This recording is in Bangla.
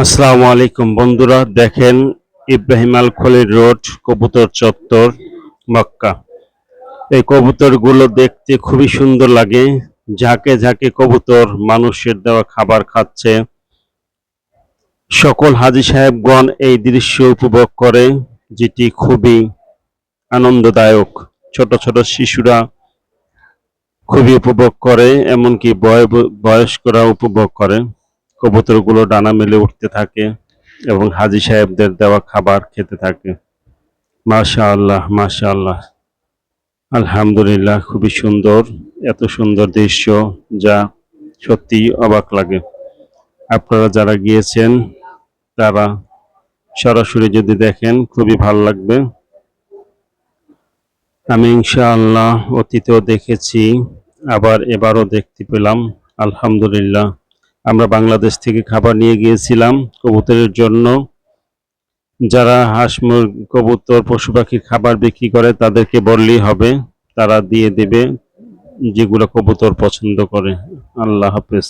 আসসালামু আলাইকুম বন্ধুরা, দেখেন ইব্রাহিম আল খলিল রোড, কবুতর চত্বর, মক্কা। এই কবুতরগুলো দেখতে খুবই সুন্দর লাগে। ঝাঁকে ঝাঁকে কবুতর মানুষের দেওয়া খাবার খাচ্ছে। সকল হাজী সাহেবগণ এই দৃশ্য উপভোগ করে, যেটি খুবই আনন্দদায়ক। ছোট ছোট শিশুরা খুবই উপভোগ করে, এমনকি বয়- বয়স্করা উপভোগ করে। কবুতরগুলো ডানা মেলে উঠতে থাকে এবং হাজী সাহেবদের দেওয়া খাবার খেতে থাকে। মাশা আল্লাহ মাশা আল্লাহ আলহামদুলিল্লাহ, খুবই সুন্দর, এত সুন্দর দৃশ্য যা সত্যি অবাক লাগে। আপনারা যারা গিয়েছেন, তারা সরাসরি যদি দেখেন, খুবই ভালো লাগবে। আমি ইনশাআল্লাহ অতীতেও দেখেছি, আবার এবারও দেখতে পেলাম। আলহামদুলিল্লাহ। আমরা বাংলাদেশ থেকে খাবার নিয়ে গিয়েছিলাম কবুতরের জন্য। যারা হাঁস, মুরগি, কবুতর, পশু পাখির খাবার বিক্রি করে তাদেরকে বললেই হবে, তারা দিয়ে দেবে যেগুলো কবুতর পছন্দ করে। আল্লাহ হাফেজ।